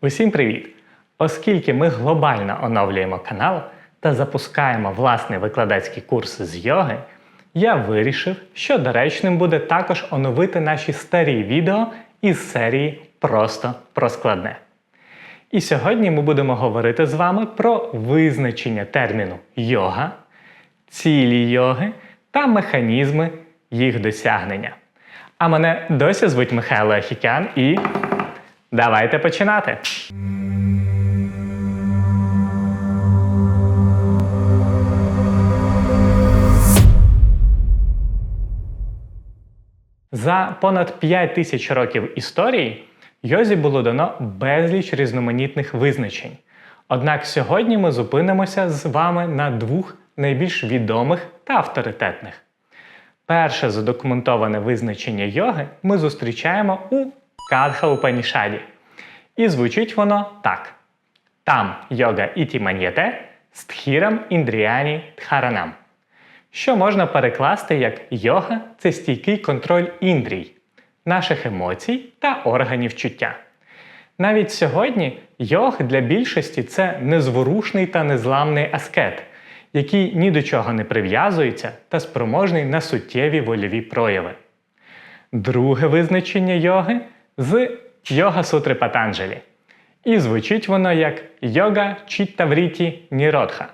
Усім привіт! Оскільки ми глобально оновлюємо канал та запускаємо власний викладацький курс з йоги, я вирішив, що доречним буде також оновити наші старі відео із серії Просто про складне. І сьогодні ми будемо говорити з вами про визначення терміну йога, цілі йоги та механізми їх досягнення. А мене досі звуть Михайло Ахікян і давайте починати! За понад 5 тисяч років історії йозі було дано безліч різноманітних визначень. Однак сьогодні ми зупинимося з вами на двох найбільш відомих та авторитетних. Перше задокументоване визначення йоги ми зустрічаємо у Кадха Упанішаді. І звучить воно так: там йога іті ман'єте стхірам індріані тхаранам що можна перекласти як йога це стійкий контроль індрій, наших емоцій та органів чуття. Навіть сьогодні йог для більшості це незворушний та незламний аскет, який ні до чого не прив'язується та спроможний на суттєві вольові прояви. Друге визначення йоги з йога сутри Патанджелі. І звучить воно як йога чіттавріті ніродха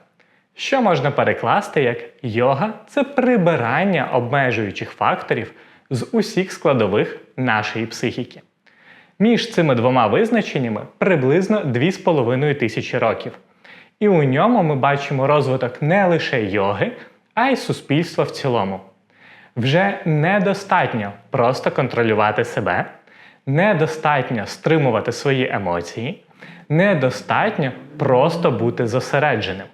що можна перекласти як йога це прибирання обмежуючих факторів з усіх складових нашої психіки. Між цими двома визначеннями приблизно 2,5 тисячі років. І у ньому ми бачимо розвиток не лише йоги, а й суспільства в цілому. Вже недостатньо просто контролювати себе, недостатньо стримувати свої емоції, недостатньо просто бути зосередженим.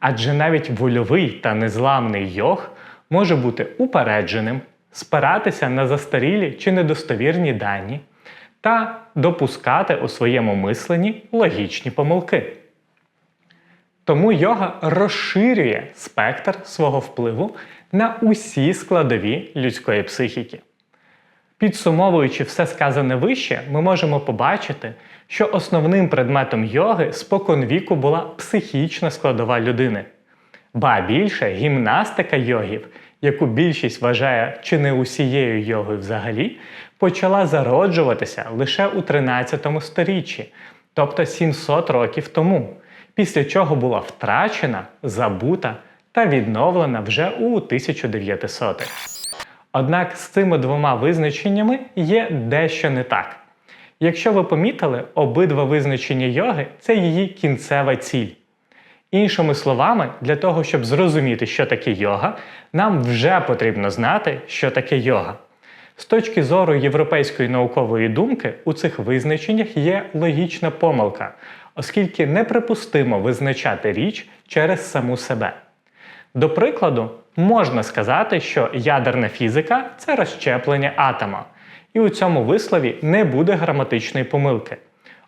Адже навіть вольовий та незламний йог може бути упередженим, спиратися на застарілі чи недостовірні дані та допускати у своєму мисленні логічні помилки. Тому йога розширює спектр свого впливу на усі складові людської психіки. Підсумовуючи все сказане вище, ми можемо побачити, що основним предметом йоги споконвіку була психічна складова людини. Ба більше гімнастика йогів, яку більшість вважає чи не усією йогою взагалі, почала зароджуватися лише у 13 сторіччі, тобто 700 років тому, після чого була втрачена, забута та відновлена вже у 1900-х. Однак з цими двома визначеннями є дещо не так. Якщо ви помітили, обидва визначення йоги це її кінцева ціль. Іншими словами, для того, щоб зрозуміти, що таке йога, нам вже потрібно знати, що таке йога. З точки зору європейської наукової думки, у цих визначеннях є логічна помилка, оскільки неприпустимо визначати річ через саму себе. До прикладу, можна сказати, що ядерна фізика це розщеплення атома, і у цьому вислові не буде граматичної помилки.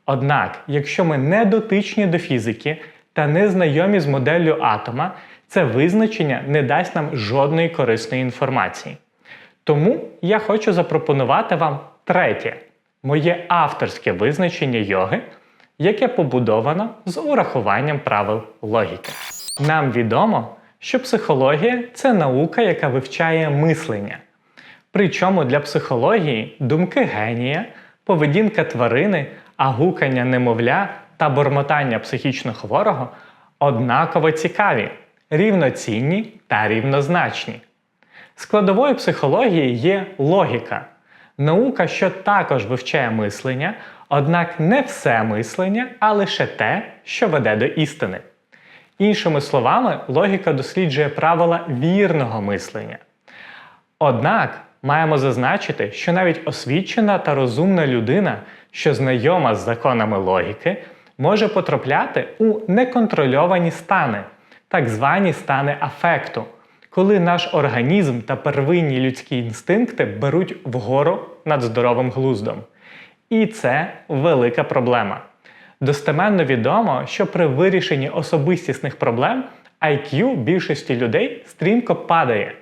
Однак, якщо ми не дотичні до фізики та не знайомі з моделлю атома, це визначення не дасть нам жодної корисної інформації. Тому я хочу запропонувати вам третє, моє авторське визначення йоги, яке побудовано з урахуванням правил логіки. Нам відомо, що психологія це наука, яка вивчає мислення. Причому для психології думки генія, поведінка тварини, а гукання немовля та бормотання психічно хворого однаково цікаві, рівноцінні та рівнозначні. Складовою психології є логіка, наука, що також вивчає мислення, однак не все мислення, а лише те, що веде до істини. Іншими словами, логіка досліджує правила вірного мислення. Однак маємо зазначити, що навіть освічена та розумна людина, що знайома з законами логіки, може потрапляти у неконтрольовані стани, так звані стани афекту, коли наш організм та первинні людські інстинкти беруть вгору над здоровим глуздом. І це велика проблема. Достеменно відомо, що при вирішенні особистісних проблем IQ більшості людей стрімко падає.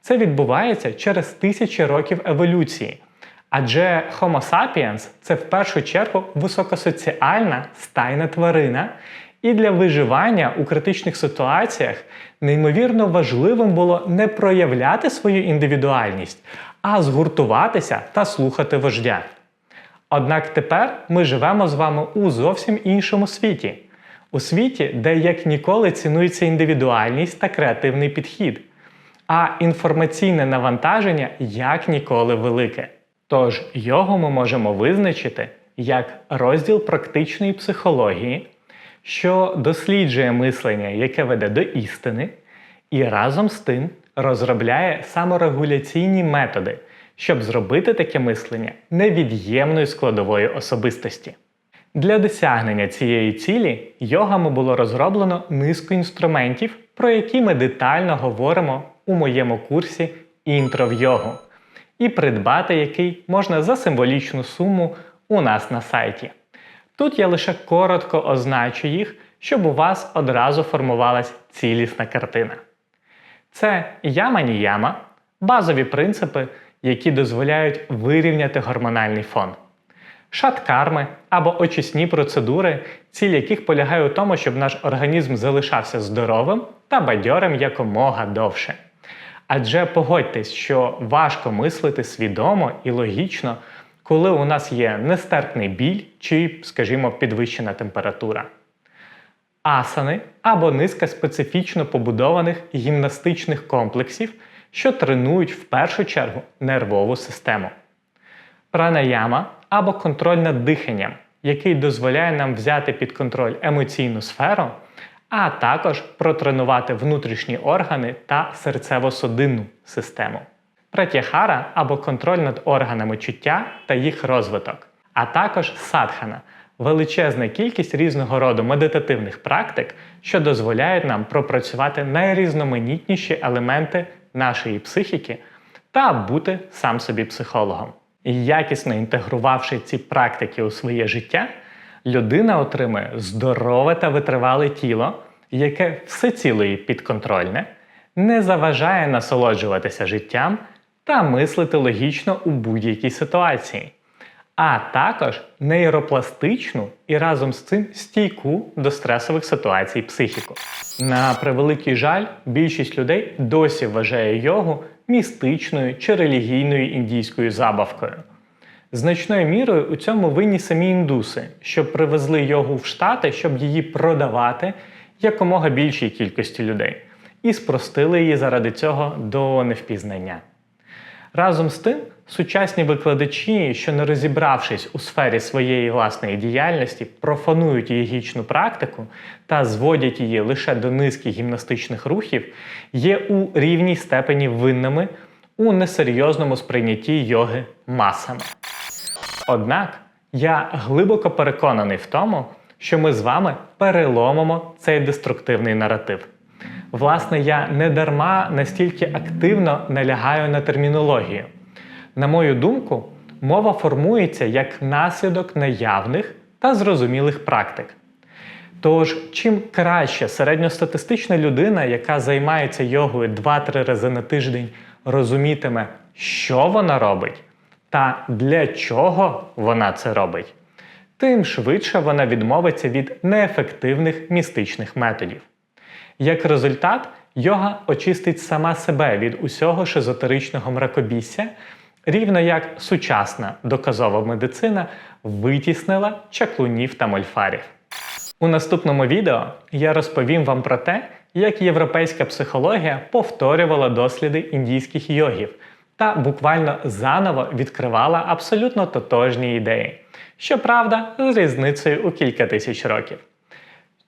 Це відбувається через тисячі років еволюції. Адже Homo sapiens це в першу чергу високосоціальна стайна тварина, і для виживання у критичних ситуаціях неймовірно важливим було не проявляти свою індивідуальність, а згуртуватися та слухати вождя. Однак тепер ми живемо з вами у зовсім іншому світі. У світі, де як ніколи цінується індивідуальність та креативний підхід, а інформаційне навантаження як ніколи велике. Тож його ми можемо визначити як розділ практичної психології, що досліджує мислення, яке веде до істини, і разом з тим розробляє саморегуляційні методи, щоб зробити таке мислення невід'ємною складовою особистості. Для досягнення цієї цілі йогами було розроблено низку інструментів, про які ми детально говоримо у моєму курсі Інтро в йогу, і придбати який можна за символічну суму у нас на сайті. Тут я лише коротко означу їх, щоб у вас одразу формувалась цілісна картина. Це яма-ніяма, базові принципи, які дозволяють вирівняти гормональний фон. Шаткарми або очисні процедури, ціль яких полягає у тому, щоб наш організм залишався здоровим та бадьорим якомога довше. Адже погодьтесь, що важко мислити свідомо і логічно, коли у нас є нестерпний біль чи, скажімо, підвищена температура. Асани або низка специфічно побудованих гімнастичних комплексів, що тренують в першу чергу нервову систему. Пранаяма або контроль над диханням, який дозволяє нам взяти під контроль емоційну сферу, а також протренувати внутрішні органи та серцево-судинну систему. Пратяхара або контроль над органами чуття та їх розвиток, а також садхана величезна кількість різного роду медитативних практик, що дозволяють нам пропрацювати найрізноманітніші елементи нашої психіки та бути сам собі психологом. І якісно інтегрувавши ці практики у своє життя, людина отримує здорове та витривале тіло, яке всеціло і підконтрольне, не заважає насолоджуватися життям та мислити логічно у будь-якій ситуації, а також нейропластичну і разом з цим стійку до стресових ситуацій психіку. На превеликий жаль, більшість людей досі вважає йогу містичною чи релігійною індійською забавкою. Значною мірою у цьому винні самі індуси, що привезли йогу в Штати, щоб її продавати якомога більшій кількості людей, і спростили її заради цього до невпізнання. Разом з тим, сучасні викладачі, що не розібравшись у сфері своєї власної діяльності, профанують йогічну практику та зводять її лише до низки гімнастичних рухів, є у рівній степені винними у несерйозному сприйнятті йоги масами. Однак я глибоко переконаний в тому, що ми з вами переломимо цей деструктивний наратив. Власне, я не дарма настільки активно налягаю на термінологію. На мою думку, мова формується як наслідок наявних та зрозумілих практик. Тож, чим краще середньостатистична людина, яка займається йогою 2-3 рази на тиждень, розумітиме, що вона робить та для чого вона це робить, тим швидше вона відмовиться від неефективних містичних методів. Як результат, йога очистить сама себе від усього шизотеричного мракобісся, рівно як сучасна доказова медицина витіснила чаклунів та мольфарів. У наступному відео я розповім вам про те, як європейська психологія повторювала досліди індійських йогів та буквально заново відкривала абсолютно тотожні ідеї. Щоправда, з різницею у кілька тисяч років.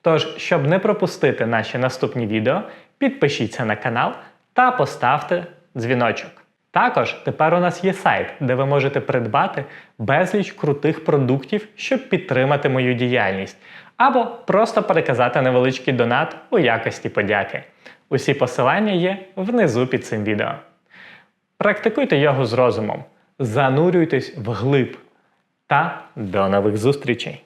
Тож, щоб не пропустити наші наступні відео, підпишіться на канал та поставте дзвіночок. Також тепер у нас є сайт, де ви можете придбати безліч крутих продуктів, щоб підтримати мою діяльність, або просто переказати невеличкий донат у якості подяки. Усі посилання є внизу під цим відео. Практикуйте його з розумом, занурюйтесь вглиб та до нових зустрічей!